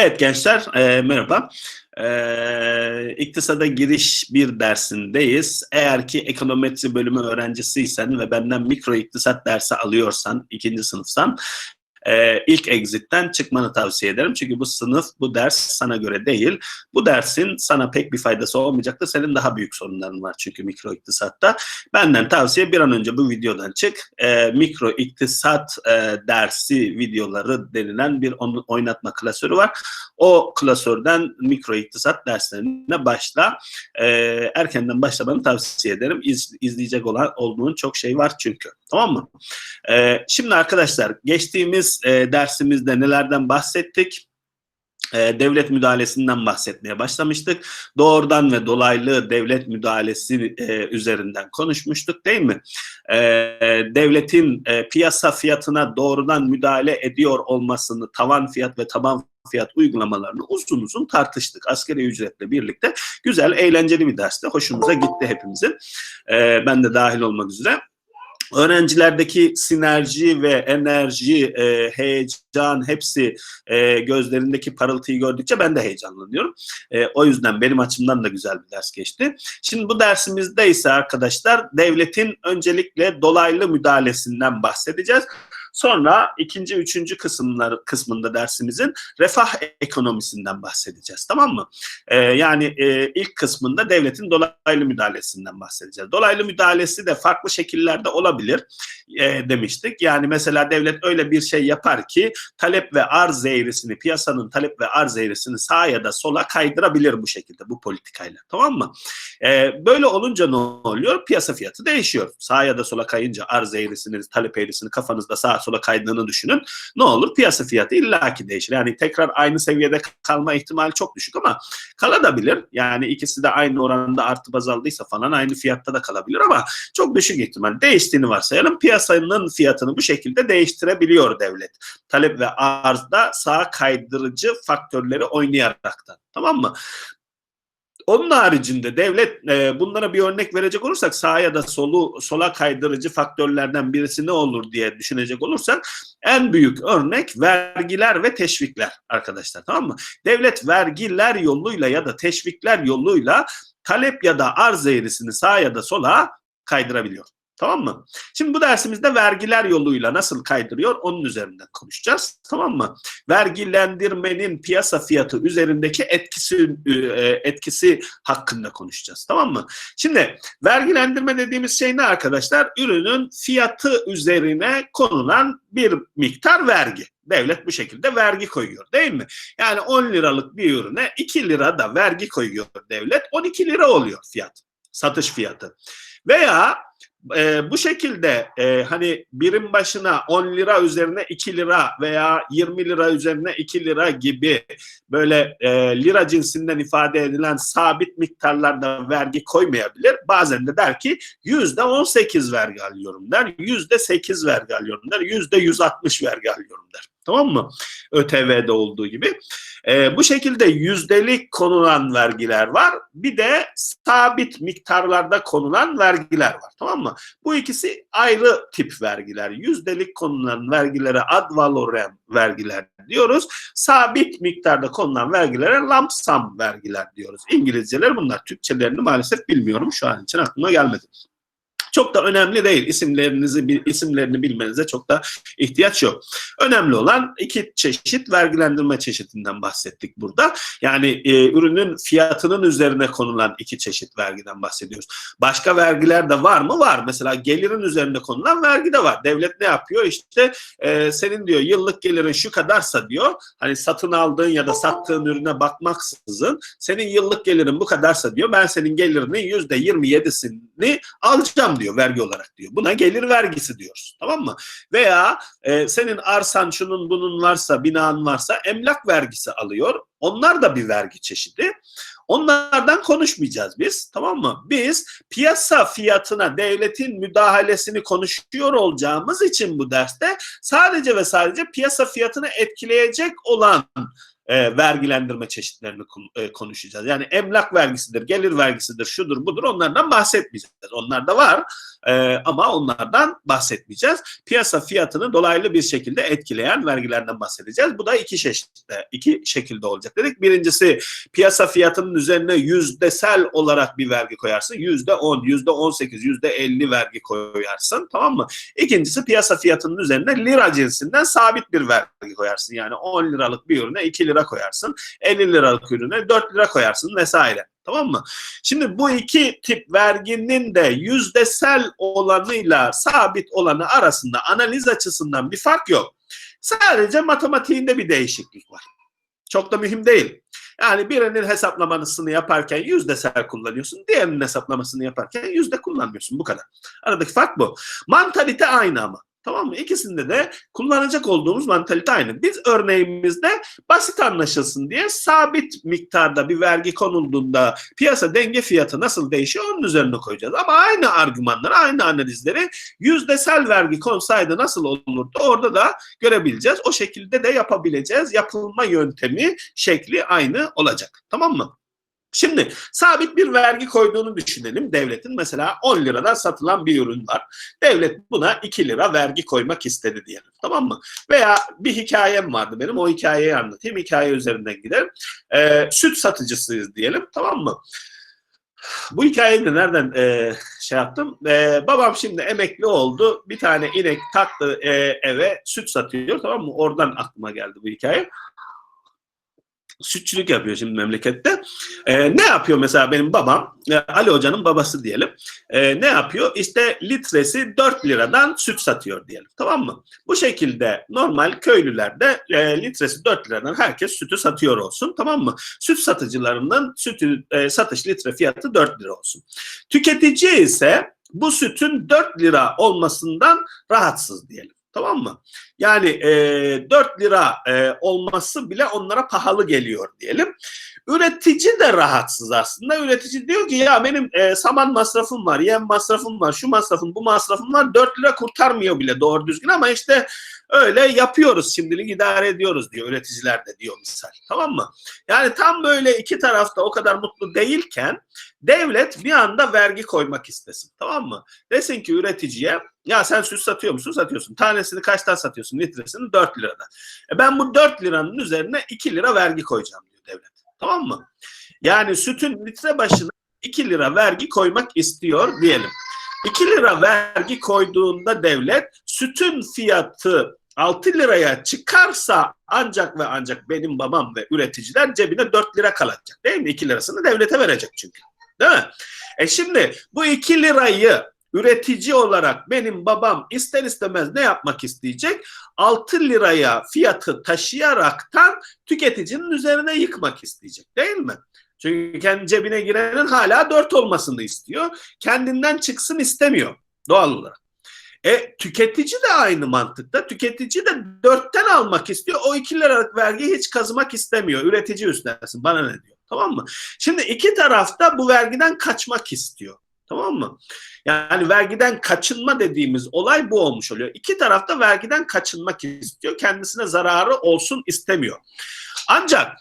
Evet gençler e, merhaba. E, iktisada giriş bir dersindeyiz. Eğer ki ekonometri bölümü öğrencisiysen ve benden mikro iktisat dersi alıyorsan, ikinci sınıfsan e, ilk exit'ten çıkmanı tavsiye ederim. Çünkü bu sınıf, bu ders sana göre değil. Bu dersin sana pek bir faydası olmayacaktır. Senin daha büyük sorunların var çünkü mikro iktisatta. Benden tavsiye bir an önce bu videodan çık. E, mikro iktisat e, dersi videoları denilen bir oynatma klasörü var. O klasörden mikro iktisat derslerine başla. E, erkenden başlamanı tavsiye ederim. İz, izleyecek olan olduğun çok şey var çünkü. Tamam mı? E, şimdi arkadaşlar geçtiğimiz e, dersimizde nelerden bahsettik? E, devlet müdahalesinden bahsetmeye başlamıştık. Doğrudan ve dolaylı devlet müdahalesi e, üzerinden konuşmuştuk değil mi? E, devletin e, piyasa fiyatına doğrudan müdahale ediyor olmasını, tavan fiyat ve taban fiyat uygulamalarını uzun uzun tartıştık. Askeri ücretle birlikte güzel, eğlenceli bir derste. Hoşumuza gitti hepimizin. E, ben de dahil olmak üzere öğrencilerdeki sinerji ve enerji, e, heyecan hepsi e, gözlerindeki parıltıyı gördükçe ben de heyecanlanıyorum. E, o yüzden benim açımdan da güzel bir ders geçti. Şimdi bu dersimizde ise arkadaşlar devletin öncelikle dolaylı müdahalesinden bahsedeceğiz. Sonra ikinci, üçüncü kısımlar kısmında dersimizin refah ekonomisinden bahsedeceğiz. Tamam mı? Ee, yani e, ilk kısmında devletin dolaylı müdahalesinden bahsedeceğiz. Dolaylı müdahalesi de farklı şekillerde olabilir e, demiştik. Yani mesela devlet öyle bir şey yapar ki talep ve arz eğrisini, piyasanın talep ve arz eğrisini sağa ya da sola kaydırabilir bu şekilde bu politikayla. Tamam mı? E, böyle olunca ne oluyor? Piyasa fiyatı değişiyor. Sağa ya da sola kayınca arz eğrisini, talep eğrisini kafanızda sağa sola kaydığını düşünün. Ne olur? Piyasa fiyatı illaki değişir. Yani tekrar aynı seviyede kalma ihtimali çok düşük ama kalabilir. Yani ikisi de aynı oranda artı baz aldıysa falan aynı fiyatta da kalabilir ama çok düşük ihtimal. Değiştiğini varsayalım. Piyasanın fiyatını bu şekilde değiştirebiliyor devlet. Talep ve arzda sağ kaydırıcı faktörleri oynayaraktan. Tamam mı? Onun haricinde devlet e, bunlara bir örnek verecek olursak sağa ya da solu sola kaydırıcı faktörlerden birisi ne olur diye düşünecek olursak en büyük örnek vergiler ve teşvikler arkadaşlar tamam mı? Devlet vergiler yoluyla ya da teşvikler yoluyla talep ya da arz eğrisini sağa ya da sola kaydırabiliyor. Tamam mı? Şimdi bu dersimizde vergiler yoluyla nasıl kaydırıyor onun üzerinden konuşacağız. Tamam mı? Vergilendirmenin piyasa fiyatı üzerindeki etkisi e, etkisi hakkında konuşacağız. Tamam mı? Şimdi vergilendirme dediğimiz şey ne arkadaşlar? Ürünün fiyatı üzerine konulan bir miktar vergi. Devlet bu şekilde vergi koyuyor değil mi? Yani 10 liralık bir ürüne 2 lira da vergi koyuyor devlet. 12 lira oluyor fiyat. Satış fiyatı. Veya e, bu şekilde e, hani birim başına 10 lira üzerine 2 lira veya 20 lira üzerine 2 lira gibi böyle e, lira cinsinden ifade edilen sabit miktarlarda vergi koymayabilir. Bazen de der ki yüzde 18 vergi alıyorum der, yüzde 8 vergi alıyorum der, yüzde 160 vergi alıyorum der. Tamam mı? ÖTV'de olduğu gibi. E, bu şekilde yüzdelik konulan vergiler var. Bir de sabit miktarlarda konulan vergiler var. Tamam mı? Bu ikisi ayrı tip vergiler. Yüzdelik konulan vergilere ad valorem vergiler diyoruz. Sabit miktarda konulan vergilere lump sum vergiler diyoruz. İngilizceler bunlar. Türkçelerini maalesef bilmiyorum. Şu an için aklıma gelmedi. Çok da önemli değil. İsimlerinizi isimlerini bilmenize çok da ihtiyaç yok. Önemli olan iki çeşit vergilendirme çeşitinden bahsettik burada. Yani e, ürünün fiyatının üzerine konulan iki çeşit vergiden bahsediyoruz. Başka vergiler de var mı? Var. Mesela gelirin üzerinde konulan vergi de var. Devlet ne yapıyor? İşte e, senin diyor yıllık gelirin şu kadarsa diyor. Hani satın aldığın ya da sattığın ürüne bakmaksızın senin yıllık gelirin bu kadarsa diyor. Ben senin gelirinin yüzde yirmi yedisini alacağım diyor vergi olarak diyor. Buna gelir vergisi diyoruz. Tamam mı? Veya e, senin arsan şunun bunun varsa, binan varsa emlak vergisi alıyor. Onlar da bir vergi çeşidi. Onlardan konuşmayacağız biz. Tamam mı? Biz piyasa fiyatına devletin müdahalesini konuşuyor olacağımız için bu derste sadece ve sadece piyasa fiyatını etkileyecek olan e, vergilendirme çeşitlerini e, konuşacağız. Yani emlak vergisidir, gelir vergisidir, şudur budur onlardan bahsetmeyeceğiz. Onlar da var e, ama onlardan bahsetmeyeceğiz. Piyasa fiyatını dolaylı bir şekilde etkileyen vergilerden bahsedeceğiz. Bu da iki şekilde, iki şekilde olacak dedik. Birincisi piyasa fiyatının üzerine yüzdesel olarak bir vergi koyarsın. Yüzde on, yüzde on sekiz, yüzde elli vergi koyarsın. Tamam mı? İkincisi piyasa fiyatının üzerine lira cinsinden sabit bir vergi koyarsın. Yani 10 liralık bir ürüne 2 lira koyarsın. 50 liralık ürüne 4 lira koyarsın vesaire. Tamam mı? Şimdi bu iki tip verginin de yüzdesel olanıyla sabit olanı arasında analiz açısından bir fark yok. Sadece matematiğinde bir değişiklik var. Çok da mühim değil. Yani birinin hesaplamasını yaparken yüzdesel kullanıyorsun. Diğerinin hesaplamasını yaparken yüzde kullanmıyorsun. Bu kadar. Aradaki fark bu. Mantalite aynı ama. Tamam mı? İkisinde de kullanacak olduğumuz mantalite aynı. Biz örneğimizde basit anlaşılsın diye sabit miktarda bir vergi konulduğunda piyasa denge fiyatı nasıl değişiyor onun üzerine koyacağız. Ama aynı argümanları, aynı analizleri yüzdesel vergi konsaydı nasıl olurdu orada da görebileceğiz. O şekilde de yapabileceğiz. Yapılma yöntemi, şekli aynı olacak. Tamam mı? Şimdi sabit bir vergi koyduğunu düşünelim. Devletin mesela 10 liradan satılan bir ürün var. Devlet buna 2 lira vergi koymak istedi diyelim. Tamam mı? Veya bir hikayem vardı benim. O hikayeyi anlatayım. Hikaye üzerinden gidelim. Ee, süt satıcısıyız diyelim. Tamam mı? Bu hikayeyi de nereden e, şey yaptım? E, babam şimdi emekli oldu. Bir tane inek taktı e, eve süt satıyor. Tamam mı? Oradan aklıma geldi bu hikaye sütçülük yapıyor şimdi memlekette. E, ne yapıyor mesela benim babam, e, Ali Hoca'nın babası diyelim. E, ne yapıyor? İşte litresi 4 liradan süt satıyor diyelim. Tamam mı? Bu şekilde normal köylülerde e, litresi 4 liradan herkes sütü satıyor olsun. Tamam mı? Süt satıcılarının sütü e, satış litre fiyatı 4 lira olsun. Tüketici ise bu sütün 4 lira olmasından rahatsız diyelim. Tamam mı? Yani e, 4 lira e, olması bile onlara pahalı geliyor diyelim. Üretici de rahatsız aslında. Üretici diyor ki ya benim e, saman masrafım var, yem masrafım var, şu masrafım, bu masrafım var. 4 lira kurtarmıyor bile doğru düzgün ama işte öyle yapıyoruz şimdilik idare ediyoruz diyor üreticiler de diyor misal. Tamam mı? Yani tam böyle iki tarafta o kadar mutlu değilken devlet bir anda vergi koymak istesin. Tamam mı? Desin ki üreticiye ya sen süt satıyor musun? Satıyorsun. Tanesini kaçtan satıyorsun? Litresini 4 liradan. E ben bu 4 liranın üzerine 2 lira vergi koyacağım diyor devlet. Tamam mı? Yani sütün litre başına 2 lira vergi koymak istiyor diyelim. 2 lira vergi koyduğunda devlet sütün fiyatı 6 liraya çıkarsa ancak ve ancak benim babam ve üreticiler cebine 4 lira kalacak. Değil mi? 2 lirasını devlete verecek çünkü. Değil mi? E şimdi bu 2 lirayı üretici olarak benim babam ister istemez ne yapmak isteyecek? 6 liraya fiyatı taşıyaraktan tüketicinin üzerine yıkmak isteyecek değil mi? Çünkü kendi cebine girenin hala 4 olmasını istiyor. Kendinden çıksın istemiyor doğal olarak. E tüketici de aynı mantıkta. Tüketici de dörtten almak istiyor. O iki liralık vergiyi hiç kazımak istemiyor. Üretici üstlensin. Bana ne diyor? Tamam mı? Şimdi iki tarafta bu vergiden kaçmak istiyor. Tamam mı? Yani vergiden kaçınma dediğimiz olay bu olmuş oluyor. İki tarafta vergiden kaçınmak istiyor. Kendisine zararı olsun istemiyor. Ancak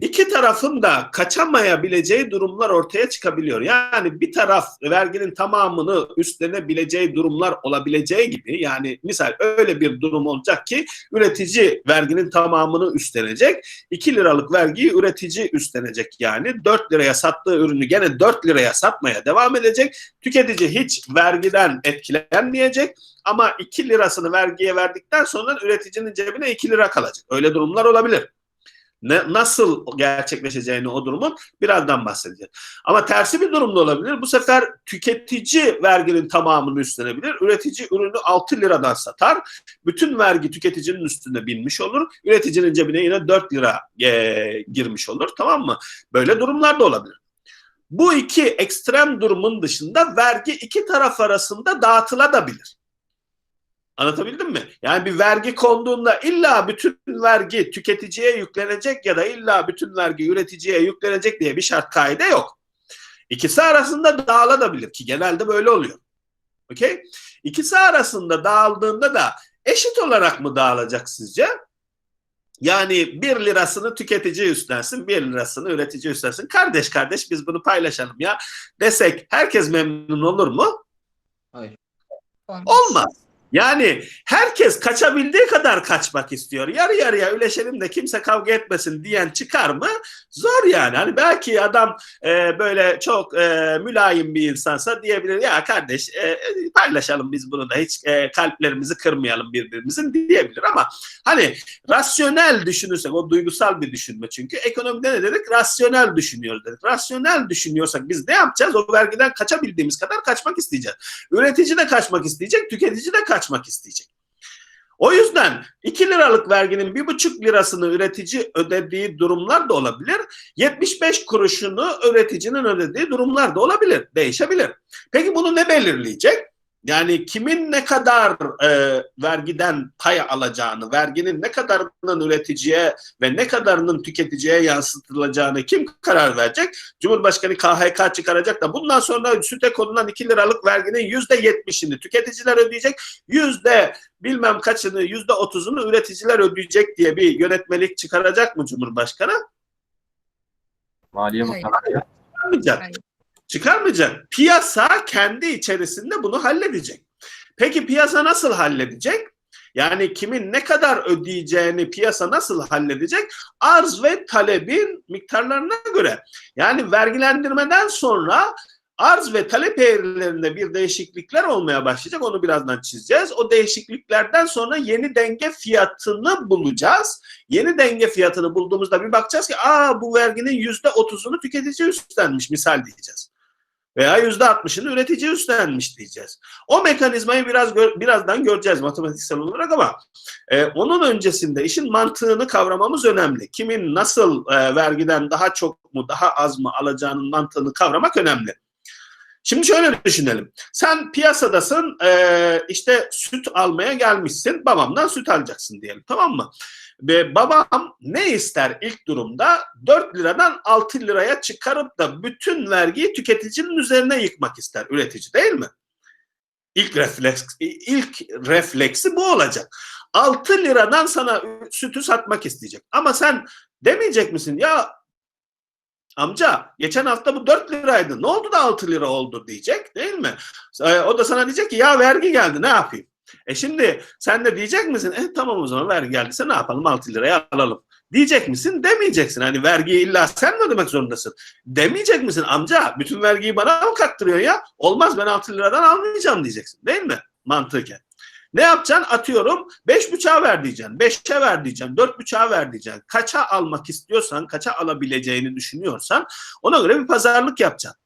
iki tarafın da kaçamayabileceği durumlar ortaya çıkabiliyor. Yani bir taraf verginin tamamını üstlenebileceği durumlar olabileceği gibi yani misal öyle bir durum olacak ki üretici verginin tamamını üstlenecek. 2 liralık vergiyi üretici üstlenecek yani. 4 liraya sattığı ürünü gene 4 liraya satmaya devam edecek. Tüketici hiç vergiden etkilenmeyecek ama 2 lirasını vergiye verdikten sonra üreticinin cebine 2 lira kalacak. Öyle durumlar olabilir ne, nasıl gerçekleşeceğini o durumun birazdan bahsedeceğiz. Ama tersi bir durumda olabilir. Bu sefer tüketici verginin tamamını üstlenebilir. Üretici ürünü 6 liradan satar. Bütün vergi tüketicinin üstüne binmiş olur. Üreticinin cebine yine 4 lira e, girmiş olur. Tamam mı? Böyle durumlar da olabilir. Bu iki ekstrem durumun dışında vergi iki taraf arasında dağıtılabilir. Anlatabildim mi? Yani bir vergi konduğunda illa bütün vergi tüketiciye yüklenecek ya da illa bütün vergi üreticiye yüklenecek diye bir şart kaide yok. İkisi arasında dağılabilir ki genelde böyle oluyor. Okey? İkisi arasında dağıldığında da eşit olarak mı dağılacak sizce? Yani bir lirasını tüketici üstlensin, bir lirasını üretici üstlensin. Kardeş kardeş biz bunu paylaşalım ya desek herkes memnun olur mu? Hayır. Olmaz. Yani herkes kaçabildiği kadar kaçmak istiyor. Yarı yarıya üleşelim de kimse kavga etmesin diyen çıkar mı? Zor yani. Hani belki adam e, böyle çok e, mülayim bir insansa diyebilir ya kardeş e, paylaşalım biz bunu da hiç e, kalplerimizi kırmayalım birbirimizin diyebilir ama hani rasyonel düşünürsek o duygusal bir düşünme çünkü ekonomide ne dedik? Rasyonel düşünüyoruz dedik. Rasyonel düşünüyorsak biz ne yapacağız? O vergiden kaçabildiğimiz kadar kaçmak isteyeceğiz. Üretici de kaçmak isteyecek, tüketici de kaçmak isteyecek. O yüzden 2 liralık verginin 1,5 lirasını üretici ödediği durumlar da olabilir. 75 kuruşunu üreticinin ödediği durumlar da olabilir. Değişebilir. Peki bunu ne belirleyecek? Yani kimin ne kadar e, vergiden pay alacağını, verginin ne kadarının üreticiye ve ne kadarının tüketiciye yansıtılacağını kim karar verecek? Cumhurbaşkanı KHK çıkaracak da bundan sonra süte konulan 2 liralık verginin yüzde yetmişini tüketiciler ödeyecek, yüzde bilmem kaçını, yüzde otuzunu üreticiler ödeyecek diye bir yönetmelik çıkaracak mı Cumhurbaşkanı? Maliye Hayır. Bakanlığı. Çıkarmayacak. Hayır. Çıkarmayacak. Piyasa kendi içerisinde bunu halledecek. Peki piyasa nasıl halledecek? Yani kimin ne kadar ödeyeceğini piyasa nasıl halledecek? Arz ve talebin miktarlarına göre. Yani vergilendirmeden sonra arz ve talep eğrilerinde bir değişiklikler olmaya başlayacak. Onu birazdan çizeceğiz. O değişikliklerden sonra yeni denge fiyatını bulacağız. Yeni denge fiyatını bulduğumuzda bir bakacağız ki aa bu verginin yüzde otuzunu tüketici üstlenmiş misal diyeceğiz. Veya yüzde altmışını üretici üstlenmiş diyeceğiz. O mekanizmayı biraz gör- birazdan göreceğiz matematiksel olarak ama e, onun öncesinde işin mantığını kavramamız önemli. Kimin nasıl e, vergiden daha çok mu daha az mı alacağının mantığını kavramak önemli. Şimdi şöyle düşünelim. Sen piyasadasın e, işte süt almaya gelmişsin. Babamdan süt alacaksın diyelim tamam mı? Ve babam ne ister ilk durumda? 4 liradan 6 liraya çıkarıp da bütün vergiyi tüketicinin üzerine yıkmak ister üretici değil mi? İlk refleks ilk refleksi bu olacak. 6 liradan sana sütü satmak isteyecek. Ama sen demeyecek misin ya amca geçen hafta bu 4 liraydı. Ne oldu da 6 lira oldu diyecek değil mi? E, O da sana diyecek ki ya vergi geldi ne yapayım? E şimdi sen de diyecek misin? E tamam o zaman vergi geldiyse ne yapalım 6 liraya alalım. Diyecek misin? Demeyeceksin. Hani vergiyi illa sen mi ödemek zorundasın? Demeyecek misin? Amca bütün vergiyi bana mı kattırıyorsun ya? Olmaz ben 6 liradan almayacağım diyeceksin. Değil mi? Mantıken. Ne yapacaksın? Atıyorum 5,5'a ver diyeceksin. 5'e ver diyeceksin. 4,5'a ver diyeceksin. Kaça almak istiyorsan, kaça alabileceğini düşünüyorsan ona göre bir pazarlık yapacaksın.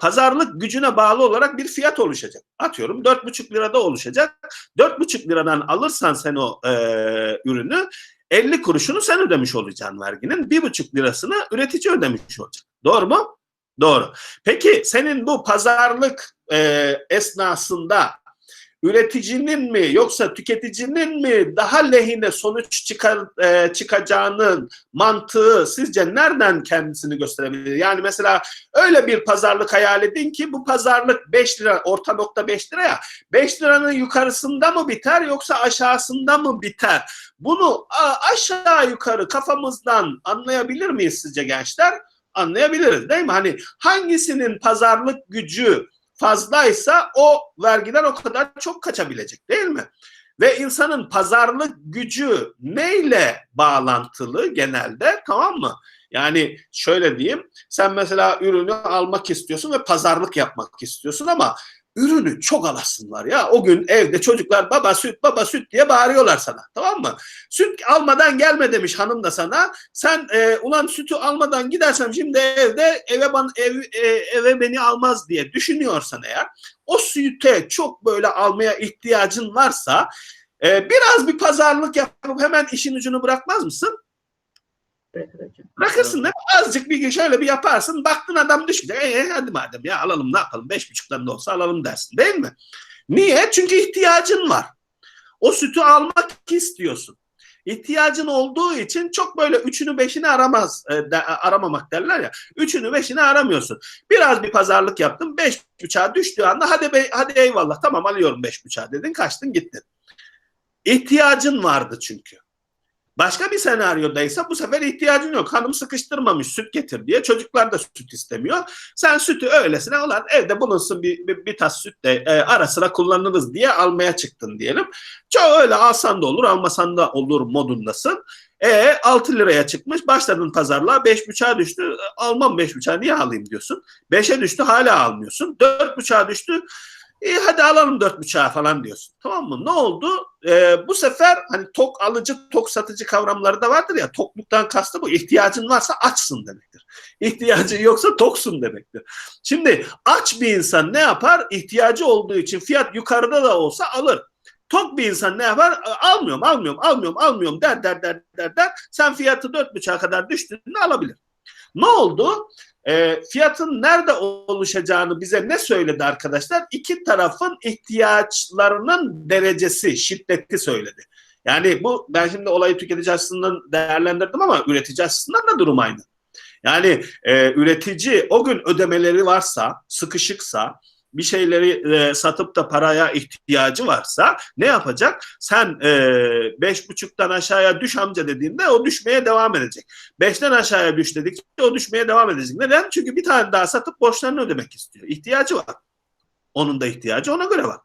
Pazarlık gücüne bağlı olarak bir fiyat oluşacak. Atıyorum 4,5 lirada oluşacak. 4,5 liradan alırsan sen o e, ürünü 50 kuruşunu sen ödemiş olacaksın verginin. 1,5 lirasını üretici ödemiş olacak. Doğru mu? Doğru. Peki senin bu pazarlık e, esnasında üreticinin mi yoksa tüketicinin mi daha lehine sonuç çıkar, e, çıkacağının mantığı sizce nereden kendisini gösterebilir? Yani mesela öyle bir pazarlık hayal edin ki bu pazarlık 5 lira orta nokta 5 lira ya 5 liranın yukarısında mı biter yoksa aşağısında mı biter? Bunu aşağı yukarı kafamızdan anlayabilir miyiz sizce gençler? Anlayabiliriz değil mi? Hani hangisinin pazarlık gücü fazlaysa o vergiden o kadar çok kaçabilecek değil mi? Ve insanın pazarlık gücü neyle bağlantılı genelde tamam mı? Yani şöyle diyeyim sen mesela ürünü almak istiyorsun ve pazarlık yapmak istiyorsun ama ürünü çok alasın var ya. O gün evde çocuklar baba süt baba süt diye bağırıyorlar sana tamam mı? Süt almadan gelme demiş hanım da sana. Sen e, ulan sütü almadan gidersem şimdi evde eve ban, ev, e, eve beni almaz diye düşünüyorsan eğer o süte çok böyle almaya ihtiyacın varsa e, biraz bir pazarlık yapıp hemen işin ucunu bırakmaz mısın? Bırakırsın değil? Azıcık bir gün şöyle bir yaparsın. Baktın adam düşecek. E, hadi madem ya alalım ne yapalım. Beş buçuktan da olsa alalım dersin değil mi? Niye? Çünkü ihtiyacın var. O sütü almak istiyorsun. İhtiyacın olduğu için çok böyle üçünü beşini aramaz, e, de, aramamak derler ya. Üçünü beşini aramıyorsun. Biraz bir pazarlık yaptın. Beş buçuğa düştüğü anda hadi be, hadi eyvallah tamam alıyorum beş buçuğa dedin. Kaçtın gittin. İhtiyacın vardı çünkü. Başka bir senaryodaysa bu sefer ihtiyacın yok. Hanım sıkıştırmamış süt getir diye. Çocuklar da süt istemiyor. Sen sütü öylesine olan evde bulunsun bir, bir, bir tas süt de e, ara sıra kullanırız diye almaya çıktın diyelim. Çok öyle alsan da olur almasan da olur modundasın. E 6 liraya çıkmış başladın pazarlığa 5.5'a düştü. Almam 5.5'a niye alayım diyorsun. 5'e düştü hala almıyorsun. 4.5'a düştü. İyi hadi alalım dört bıçağı falan diyorsun. Tamam mı? Ne oldu? Ee, bu sefer hani tok alıcı, tok satıcı kavramları da vardır ya. Tokluktan kastı bu. İhtiyacın varsa açsın demektir. İhtiyacın yoksa toksun demektir. Şimdi aç bir insan ne yapar? İhtiyacı olduğu için fiyat yukarıda da olsa alır. Tok bir insan ne yapar? Almıyorum, almıyorum, almıyorum, almıyorum der der der der der. Sen fiyatı dört bıçağa kadar düştüğünde alabilir. Ne oldu? E, fiyatın nerede oluşacağını bize ne söyledi arkadaşlar? İki tarafın ihtiyaçlarının derecesi, şiddeti söyledi. Yani bu ben şimdi olayı tüketici açısından değerlendirdim ama üretici açısından da durum aynı. Yani e, üretici o gün ödemeleri varsa, sıkışıksa, bir şeyleri e, satıp da paraya ihtiyacı varsa ne yapacak? Sen e, beş buçuktan aşağıya düş amca dediğinde o düşmeye devam edecek. Beşten aşağıya düş dedikçe o düşmeye devam edecek. Neden? Çünkü bir tane daha satıp borçlarını ödemek istiyor. İhtiyacı var. Onun da ihtiyacı ona göre var.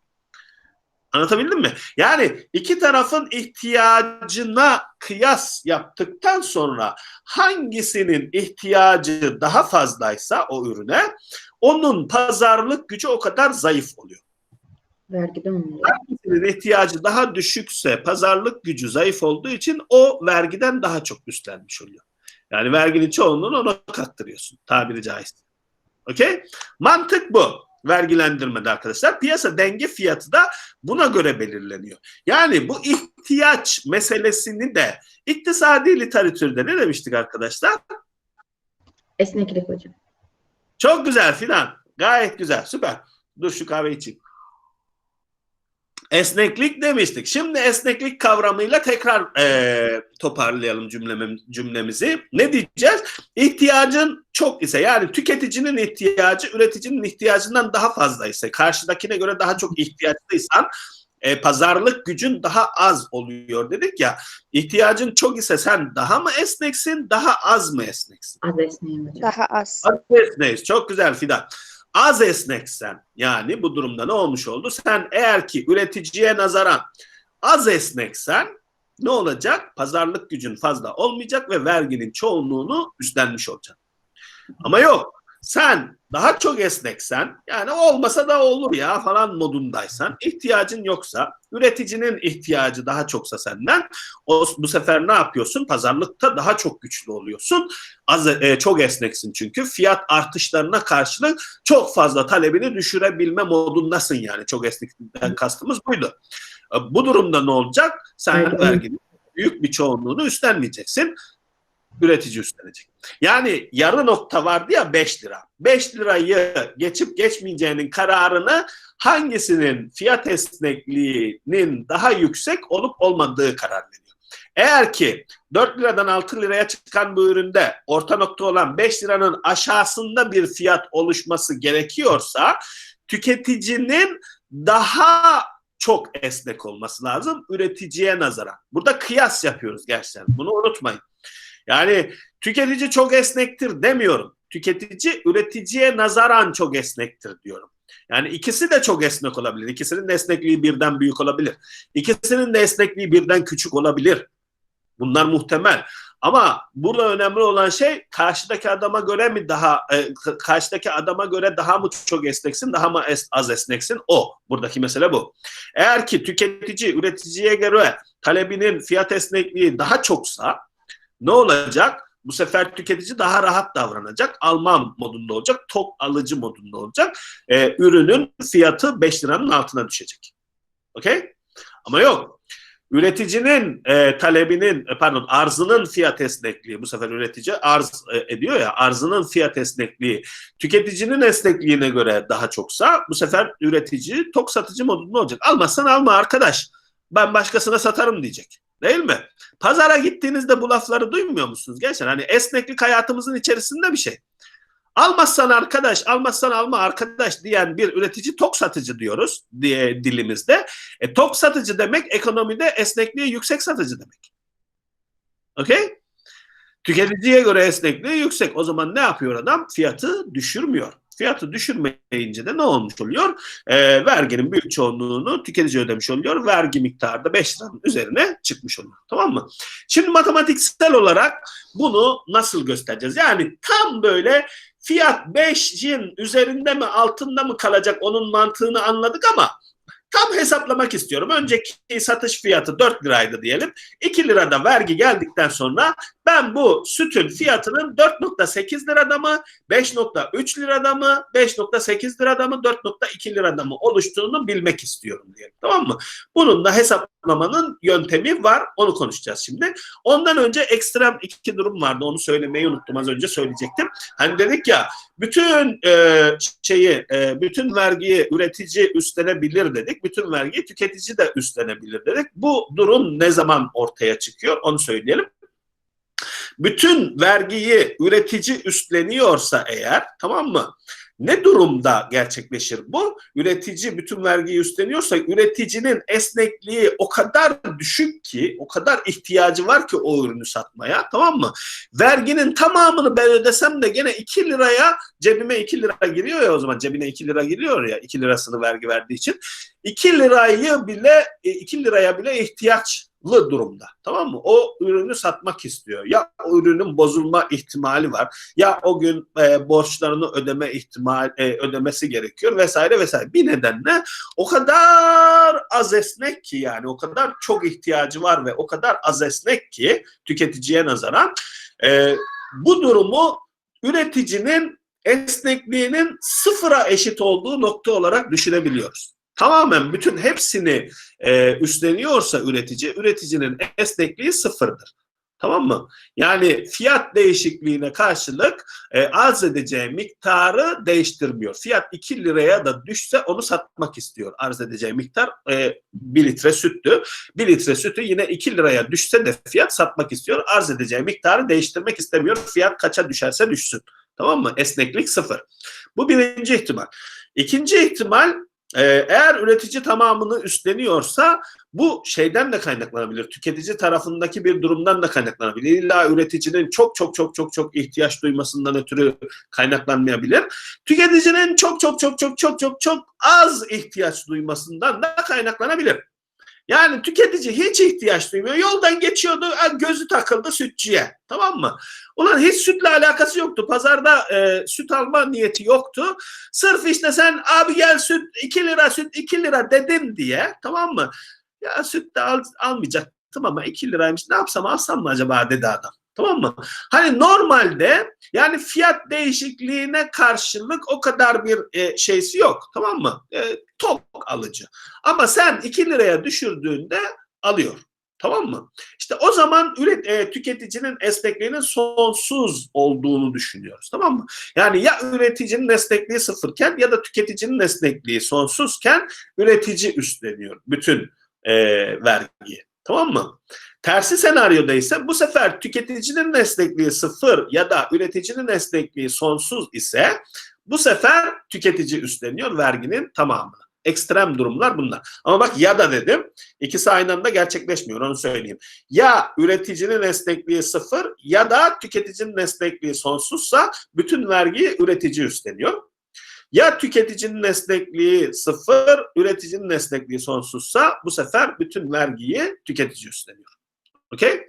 Anlatabildim mi? Yani iki tarafın ihtiyacına kıyas yaptıktan sonra hangisinin ihtiyacı daha fazlaysa o ürüne onun pazarlık gücü o kadar zayıf oluyor. Vergiden oluyor. Hangisinin ihtiyacı daha düşükse pazarlık gücü zayıf olduğu için o vergiden daha çok üstlenmiş oluyor. Yani verginin çoğunluğunu ona kattırıyorsun tabiri caizse. Okey? Mantık bu vergilendirmede arkadaşlar. Piyasa denge fiyatı da buna göre belirleniyor. Yani bu ihtiyaç meselesini de iktisadi literatürde ne demiştik arkadaşlar? Esneklik hocam. Çok güzel filan. Gayet güzel. Süper. Dur şu kahve içeyim. Esneklik demiştik. Şimdi esneklik kavramıyla tekrar e, toparlayalım cümlemi, cümlemizi. Ne diyeceğiz? İhtiyacın çok ise yani tüketicinin ihtiyacı üreticinin ihtiyacından daha fazla ise karşıdakine göre daha çok ihtiyaçlıysan e, pazarlık gücün daha az oluyor dedik ya. İhtiyacın çok ise sen daha mı esneksin daha az mı esneksin? Az esneyim hocam. Daha az. Az esneyiz. Çok güzel Fidan. Az esneksen yani bu durumda ne olmuş oldu? Sen eğer ki üreticiye nazaran az esneksen ne olacak? Pazarlık gücün fazla olmayacak ve verginin çoğunluğunu üstlenmiş olacaksın. Ama yok. Sen daha çok esneksen yani olmasa da olur ya falan modundaysan ihtiyacın yoksa üreticinin ihtiyacı daha çoksa senden o, bu sefer ne yapıyorsun? Pazarlıkta daha çok güçlü oluyorsun. Az, e, çok esneksin çünkü fiyat artışlarına karşılık çok fazla talebini düşürebilme modundasın yani. Çok esneklikten kastımız buydu. E, bu durumda ne olacak? Sen verginin büyük bir çoğunluğunu üstlenmeyeceksin üretici üstlenecek. Yani yarı nokta vardı ya 5 lira. 5 lirayı geçip geçmeyeceğinin kararını hangisinin fiyat esnekliğinin daha yüksek olup olmadığı karar veriyor. Eğer ki 4 liradan 6 liraya çıkan bu üründe orta nokta olan 5 liranın aşağısında bir fiyat oluşması gerekiyorsa tüketicinin daha çok esnek olması lazım üreticiye nazaran. Burada kıyas yapıyoruz gerçekten. Bunu unutmayın. Yani tüketici çok esnektir demiyorum. Tüketici üreticiye nazaran çok esnektir diyorum. Yani ikisi de çok esnek olabilir. İkisinin de esnekliği birden büyük olabilir. İkisinin de esnekliği birden küçük olabilir. Bunlar muhtemel. Ama burada önemli olan şey karşıdaki adama göre mi daha e, karşıdaki adama göre daha mı çok esneksin, daha mı es, az esneksin? O. Buradaki mesele bu. Eğer ki tüketici üreticiye göre talebinin fiyat esnekliği daha çoksa ne olacak? Bu sefer tüketici daha rahat davranacak. Almam modunda olacak. Tok alıcı modunda olacak. Ee, ürünün fiyatı 5 liranın altına düşecek. Okey? Ama yok. Üreticinin e, talebinin, e, pardon arzının fiyat esnekliği, bu sefer üretici arz e, ediyor ya, arzının fiyat esnekliği, tüketicinin esnekliğine göre daha çoksa, bu sefer üretici tok satıcı modunda olacak. Almazsan alma arkadaş, ben başkasına satarım diyecek. Değil mi? Pazara gittiğinizde bu lafları duymuyor musunuz? Gerçekten hani esneklik hayatımızın içerisinde bir şey. Almazsan arkadaş, almazsan alma arkadaş diyen bir üretici tok satıcı diyoruz diye dilimizde. E, tok satıcı demek ekonomide esnekliği yüksek satıcı demek. Okey? Tüketiciye göre esnekliği yüksek. O zaman ne yapıyor adam? Fiyatı düşürmüyor. Fiyatı düşürmeyince de ne olmuş oluyor? Ee, verginin büyük çoğunluğunu tüketici ödemiş oluyor. Vergi miktarı da 5 liranın üzerine çıkmış oluyor. Tamam mı? Şimdi matematiksel olarak bunu nasıl göstereceğiz? Yani tam böyle fiyat 5'in üzerinde mi altında mı kalacak onun mantığını anladık ama tam hesaplamak istiyorum. Önceki satış fiyatı 4 liraydı diyelim. 2 lirada vergi geldikten sonra ben bu sütün fiyatının 4.8 lirada mı, 5.3 lirada mı, 5.8 lirada mı, 4.2 lirada mı oluştuğunu bilmek istiyorum diye. Tamam mı? Bunun da hesaplamanın yöntemi var. Onu konuşacağız şimdi. Ondan önce ekstrem iki durum vardı. Onu söylemeyi unuttum. Az önce söyleyecektim. Hani dedik ya bütün e, şeyi, e, bütün vergiyi üretici üstlenebilir dedik. Bütün vergiyi tüketici de üstlenebilir dedik. Bu durum ne zaman ortaya çıkıyor? Onu söyleyelim bütün vergiyi üretici üstleniyorsa eğer tamam mı? Ne durumda gerçekleşir bu? Üretici bütün vergiyi üstleniyorsa üreticinin esnekliği o kadar düşük ki, o kadar ihtiyacı var ki o ürünü satmaya tamam mı? Verginin tamamını ben ödesem de gene 2 liraya cebime 2 lira giriyor ya o zaman cebine 2 lira giriyor ya 2 lirasını vergi verdiği için. 2 lirayı bile 2 liraya bile ihtiyaç durumda. Tamam mı? O ürünü satmak istiyor. Ya o ürünün bozulma ihtimali var. Ya o gün e, borçlarını ödeme ihtimal e, ödemesi gerekiyor vesaire vesaire. Bir nedenle o kadar az esnek ki yani o kadar çok ihtiyacı var ve o kadar az esnek ki tüketiciye nazaran e, bu durumu üreticinin esnekliğinin sıfıra eşit olduğu nokta olarak düşünebiliyoruz tamamen bütün hepsini e, üstleniyorsa üretici, üreticinin esnekliği sıfırdır. Tamam mı? Yani fiyat değişikliğine karşılık e, arz edeceği miktarı değiştirmiyor. Fiyat 2 liraya da düşse onu satmak istiyor. Arz edeceği miktar e, 1 litre süttü. 1 litre sütü yine 2 liraya düşse de fiyat satmak istiyor. Arz edeceği miktarı değiştirmek istemiyor. Fiyat kaça düşerse düşsün. Tamam mı? Esneklik sıfır. Bu birinci ihtimal. İkinci ihtimal eğer üretici tamamını üstleniyorsa bu şeyden de kaynaklanabilir. Tüketici tarafındaki bir durumdan da kaynaklanabilir. İlla üreticinin çok çok çok çok çok ihtiyaç duymasından ötürü kaynaklanmayabilir. Tüketicinin çok çok çok çok çok çok çok az ihtiyaç duymasından da kaynaklanabilir. Yani tüketici hiç ihtiyaç duymuyor. Yoldan geçiyordu, gözü takıldı sütçüye. Tamam mı? Ulan hiç sütle alakası yoktu. Pazarda e, süt alma niyeti yoktu. Sırf işte sen abi gel süt 2 lira süt 2 lira dedin diye tamam mı? Ya süt de al, almayacaktım ama 2 liraymış ne yapsam alsam mı acaba dedi adam. Tamam mı? Hani normalde yani fiyat değişikliğine karşılık o kadar bir e, şeysi yok. Tamam mı? E, tok alıcı. Ama sen 2 liraya düşürdüğünde alıyor. Tamam mı? İşte o zaman üret, e, tüketicinin esnekliğinin sonsuz olduğunu düşünüyoruz. Tamam mı? Yani ya üreticinin esnekliği sıfırken ya da tüketicinin esnekliği sonsuzken üretici üstleniyor bütün e, vergiyi. Tamam mı? Tersi senaryoda ise bu sefer tüketicinin esnekliği sıfır ya da üreticinin esnekliği sonsuz ise bu sefer tüketici üstleniyor verginin tamamını. Ekstrem durumlar bunlar. Ama bak ya da dedim ikisi aynı anda gerçekleşmiyor onu söyleyeyim. Ya üreticinin esnekliği sıfır ya da tüketicinin esnekliği sonsuzsa bütün vergiyi üretici üstleniyor. Ya tüketicinin esnekliği sıfır, üreticinin esnekliği sonsuzsa bu sefer bütün vergiyi tüketici üstleniyor. Okay?